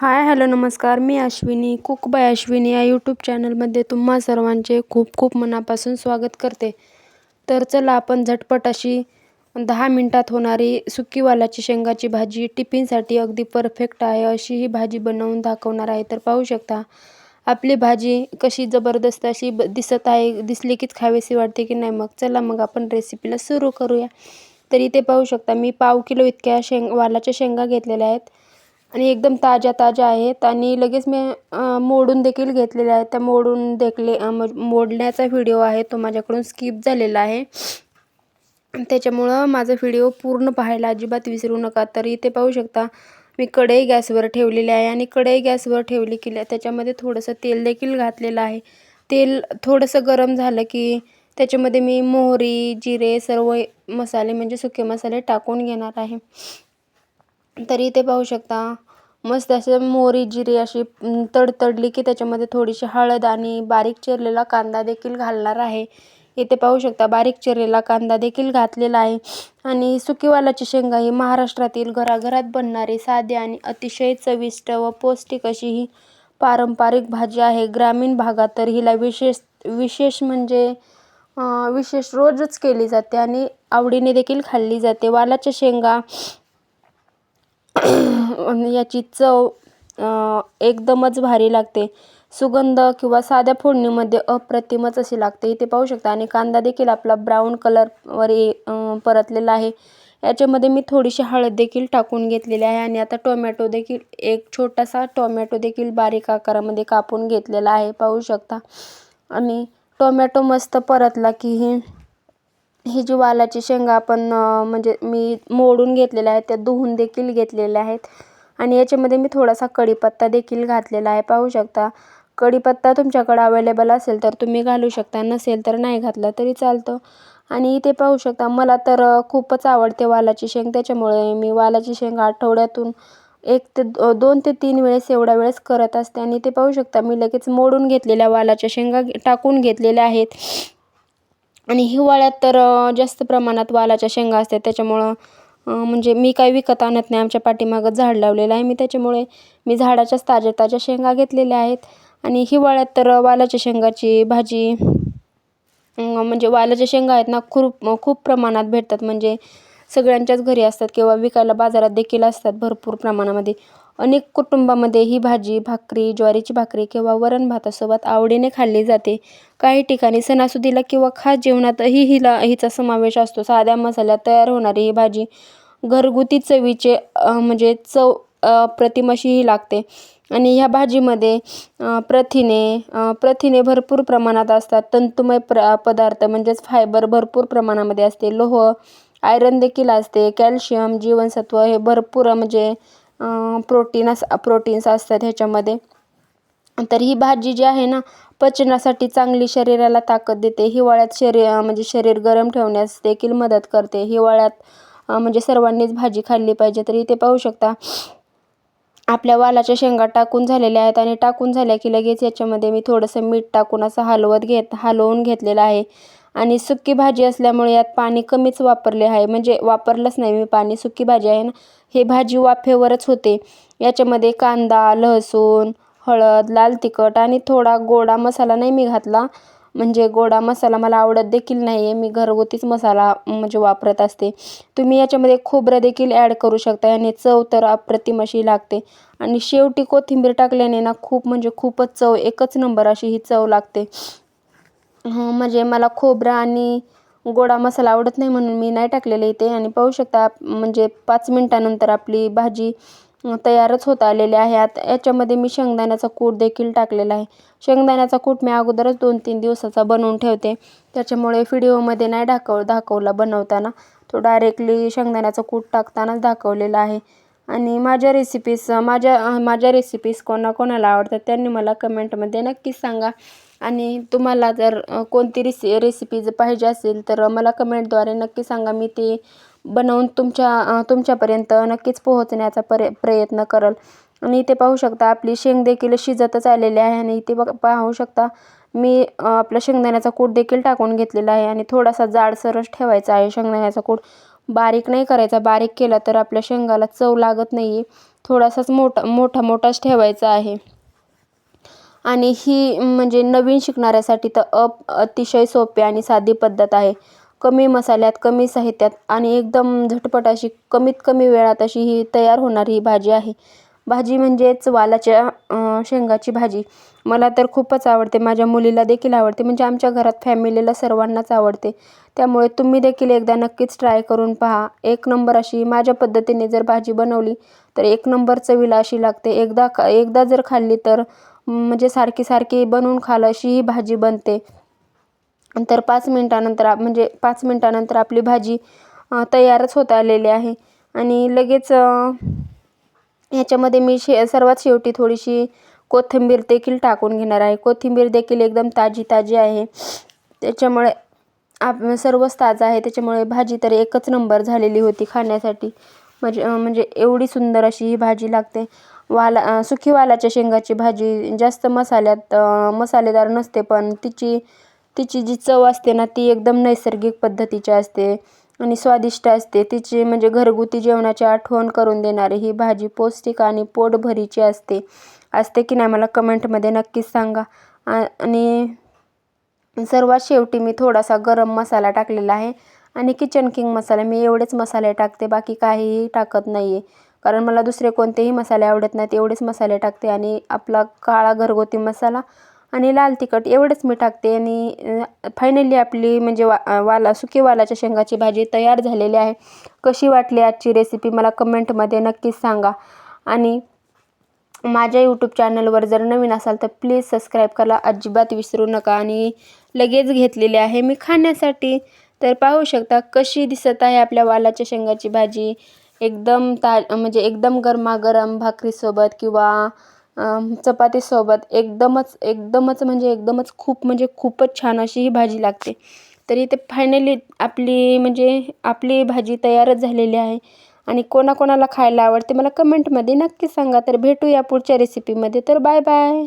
हाय hello नमस्कार. मी Ashwini cook bye Ashwini या यूट्यूब चॅनलमध्ये तुम्हा सर्वांचे खूप खूप मनापासून स्वागत करते. तर चला आपण झटपट अशी दहा मिनटात होणारी सुकी वालाची शेंगाची भाजी टिफिनसाठी अगदी परफेक्ट आहे अशी ही भाजी बनवून दाखवणार आहे. तर पाहू शकता आपली भाजी कशी जबरदस्त अशी ब दिसत आहे दिसली कीच खावीशी वाटते की नाही मग. चला मग आपण रेसिपीला सुरू करूया. तर इथे पाहू शकता मी पाव किलो इतक्या शेंग वालाच्या शेंगा घेतलेल्या आहेत. आणि एकदम ताज्या ताज्या आहेत आणि लगेच मी मोडून देखील घेतलेल्या आहेत. त्या मोडून देखले मोडण्याचा व्हिडिओ आहे तो माझ्याकडून स्किप झालेला आहे. त्याच्यामुळं माझा व्हिडिओ पूर्ण पाहायला अजिबात विसरू नका. तर इथे पाहू शकता मी कढई गॅसवर ठेवलेली आहे आणि कढई गॅसवर ठेवली की त्याच्यामध्ये थोडंसं तेल देखील घातलेलं आहे. तेल थोडंसं गरम झालं की त्याच्यामध्ये मी मोहरी जिरे सर्व मसाले म्हणजे सुके मसाले टाकून घेणार आहे. तर इथे पाहू शकता. मस्त असं मोहरी जिरे अशी तडतडली की त्याच्यामध्ये थोडीशी हळद आणि बारीक चिरलेला कांदा देखील घालणार आहे. इथे पाहू शकता बारीक चिरलेला कांदा देखील घातलेला आहे. आणि सुकीवालाची शेंगा ही महाराष्ट्रातील घराघरात बनणारी साधी आणि अतिशय चविष्ट व पौष्टिक अशी ही पारंपरिक भाजी आहे. ग्रामीण भागात तर हिला विशेष विशेष म्हणजे विशेष रोजच केली जाते आणि आवडीने देखील खाल्ली जाते. वालाच्या शेंगा याची चव एकदमच भारी लागते. सुगंध किंवा साध्या फोडणीमध्ये अप्रतिमच अशी लागते. इथे पाहू शकता. आणि कांदा देखील आपला ब्राऊन कलरवर परतलेला आहे. याच्यामध्ये मी थोडीशी हळद देखील टाकून घेतलेली आहे. आणि आता टोमॅटो देखील एक छोटासा टोमॅटो देखील बारीक आकारामध्ये कापून घेतलेला आहे. पाहू शकता. आणि टोमॅटो मस्त परतला की ही ही जी वालाची शेंगा आपण म्हणजे मी मोडून घेतलेल्या आहेत त्या धुवून देखील घेतलेल्या आहेत. आणि याच्यामध्ये मी थोडासा कढीपत्ता देखील घातलेला आहे पाहू शकता. कढीपत्ता तुमच्याकडं अवेलेबल असेल तर तुम्ही घालू शकता नसेल तर नाही घातला तरी चालतं. आणि इथे पाहू शकता मला तर खूपच आवडते वालाची शेंग. त्याच्यामुळे मी वालाची शेंग आठवड्यातून एक ते दोन ते तीन वेळेस एवढ्या वेळेस करत असते. आणि ते पाहू शकता मी लगेच मोडून घेतलेल्या वालाच्या शेंगा टाकून घेतलेल्या आहेत. आणि हिवाळ्यात तर जास्त प्रमाणात वालाच्या शेंगा असतात. त्याच्यामुळं म्हणजे मी काही विकत आणत नाही. आमच्या पाठीमागं झाड लावलेलं आहे. मी त्याच्यामुळे मी झाडाच्याच ताज्या ताज्या शेंगा घेतलेल्या आहेत. आणि हिवाळ्यात तर वालाच्या शेंगाची भाजी म्हणजे वालाच्या शेंगा आहेत ना खूप खूप प्रमाणात भेटतात. म्हणजे सगळ्यांच्याच घरी असतात किंवा विकायला बाजारात देखील असतात भरपूर प्रमाणामध्ये. अनेक कुटुंबामध्ये ही भाजी भाकरी ज्वारीची भाकरी किंवा वरण भातासोबत आवडीने खाल्ली जाते. काही ठिकाणी सणासुदीला किंवा खास जेवणातही हिला हिचा समावेश असतो. साध्या मसाल्यात तयार होणारी ही भाजी घरगुती चवीचे म्हणजे चव प्रतिमशीही ही लागते. आणि ह्या भाजीमध्ये प्रथिने प्रथिने भरपूर प्रमाणात असतात. तंतुमय प्र पदार्थ म्हणजेच फायबर भरपूर प्रमाणामध्ये असते. लोह आयरन देखील असते कॅल्शियम जीवनसत्व हे भरपूर म्हणजे प्रोटीन अस प्रोटीन्स असतात ह्याच्यामध्ये. तर ही भाजी जी आहे ना पचनासाठी चांगली शरीराला ताकद देते. हिवाळ्यात शरीर म्हणजे शरीर गरम ठेवण्यास देखील मदत करते. हिवाळ्यात म्हणजे सर्वांनीच भाजी खाल्ली पाहिजे. तर इथे पाहू शकता आपल्या वालाच्या शेंगा टाकून झालेल्या आहेत आणि टाकून झाल्या की लगेच याच्यामध्ये मी थोडंसं मीठ टाकून असं हलवत घेत हलवून घेतलेलं आहे. आणि सुकी भाजी असल्यामुळे यात पाणी कमीच वापरले आहे. म्हणजे वापरलंच नाही मी पाणी सुकी भाजी आहे ना. हे भाजी वाफेवरच होते. याच्यामध्ये कांदा लसूण हळद लाल तिखट आणि थोडा गोडा मसाला नाही मी घातला. म्हणजे गोडा मसाला मला आवडत देखील नाही आहे मी घरगुतीच मसाला म्हणजे वापरत असते. तुम्ही याच्यामध्ये खोबरं देखील ॲड करू शकता. याने चव तर अप्रतिम अशी लागते. आणि शेवटी कोथिंबीर टाकल्याने ना खूप म्हणजे खूपच चव एकच नंबर अशी ही चव लागते. म्हणजे मला खोबरं आणि गोडा मसाला आवडत नाही म्हणून मी नाही टाकलेले इथे. आणि पाहू शकता म्हणजे पाच मिनटानंतर आपली भाजी तयारच होत आलेली आहे. आता याच्यामध्ये मी शेंगदाण्याचा कूट देखील टाकलेला आहे. शेंगदाण्याचा कूट मी अगोदरच दोन तीन दिवसाचा बनवून ठेवते. त्याच्यामुळे व्हिडिओमध्ये नाही दाखव दाखवला बनवताना. तो डायरेक्टली शेंगदाण्याचा कूट टाकतानाच दाखवलेला आहे. आणि माझ्या रेसिपीज माझ्या माझ्या रेसिपीज कोणाकोणाला आवडतात त्यांनी मला कमेंटमध्ये नक्कीच सांगा. आणि तुम्हाला जर कोणती रेसि रेसिपी जर पाहिजे असेल तर मला कमेंटद्वारे नक्की सांगा. मी ती बनवून तुमच्या तुमच्यापर्यंत नक्कीच पोहोचण्याचा पर प्रयत्न करल. आणि इथे पाहू शकता आपली शेंग देखील शिजतच आलेली आहे. आणि इथे बघ पाहू शकता मी आपला शेंगदाण्याचा कूट देखील टाकून घेतलेला आहे. आणि थोडासा जाडसरच ठेवायचा आहे शेंगदाण्याचा कूट. बारीक नाही करायचा. बारीक केला तर आपल्या शेंगाला चव लागत नाही आहे थोडासाच मोठा मोठा मोठाच ठेवायचा आहे. आणि ही म्हणजे नवीन शिकणाऱ्यासाठी तर अप अतिशय सोपी आणि साधी पद्धत आहे. कमी मसाल्यात कमी साहित्यात आणि एकदम झटपट अशी कमीत कमी वेळात अशी ही तयार होणारी ही भाजी आहे. भाजी म्हणजेच वालाच्या शेंगाची भाजी. मला तर खूपच आवडते. माझ्या मुलीला देखील आवडते. म्हणजे आमच्या घरात फॅमिलीला सर्वांनाच आवडते. त्यामुळे तुम्ही देखील एकदा नक्कीच ट्राय करून पहा. एक नंबर अशी माझ्या पद्धतीने जर भाजी बनवली तर एक नंबर चवीला अशी लागते. एकदा एकदा जर खाल्ली तर म्हणजे सारखी सारखी बनवून खाल अशी ही भाजी बनते. तर पाच मिनटानंतर म्हणजे पाच मिनटानंतर आपली भाजी तयारच होत आलेली आहे. आणि लगेच ह्याच्यामध्ये मी शे सर्वात शेवटी थोडीशी कोथिंबीर देखील टाकून घेणार आहे. कोथिंबीर देखील एकदम ताजी ताजी आहे. त्याच्यामुळे आप सर्वच ताजं आहे. त्याच्यामुळे भाजी तर एकच नंबर झालेली होती खाण्यासाठी. म्हणजे म्हणजे एवढी सुंदर अशी ही भाजी लागते. वाला सुकी वालाच्या शेंगाची भाजी जास्त मसाल्यात मसालेदार नसते पण तिची तिची जी चव असते ना ती एकदम नैसर्गिक पद्धतीची असते आणि स्वादिष्ट असते. तिची म्हणजे घरगुती जेवणाची आठवण करून देणारी ही भाजी पौष्टिक आणि पोटभरीची असते. असते की नाही मला कमेंटमध्ये नक्कीच सांगा. आणि सर्वात शेवटी मी थोडासा गरम मसाला टाकलेला आहे आणि किचन किंग मसाला. मी एवढेच मसाले टाकते बाकी काहीही टाकत नाही आहे कारण मला दुसरे कोणतेही मसाले आवडत नाहीत एवढेच मसाले टाकते आणि आपला काळा घरगुती मसाला आणि लाल तिखट एवढंच मी टाकते. आणि फायनली आपली म्हणजे वा वाला सुकी वालाच्या शेंगाची भाजी तयार झालेली आहे. कशी वाटली आजची रेसिपी मला कमेंटमध्ये नक्कीच सांगा. आणि माझ्या यूट्यूब चॅनलवर जर नवीन असाल तर प्लीज सबस्क्राईब करायला अजिबात विसरू नका. आणि लगेच घेतलेली आहे मी खाण्यासाठी. तर पाहू शकता कशी दिसत आहे आपल्या वालाच्या शेंगाची भाजी. एकदम ता म्हणजे एकदम गरमागरम भाकरीसोबत किंवा चपातीसोबत एकदमच एकदमच म्हणजे एकदमच खूप म्हणजे खूपच छान अशी ही भाजी लागते. तरी ते फायनली आपली म्हणजे आपली भाजी तयारच झालेली आहे आणि कोणाकोणाला खायला आवडते मला कमेंटमध्ये नक्की सांगा. तर भेटूया पुढच्या रेसिपीमध्ये तर बाय बाय.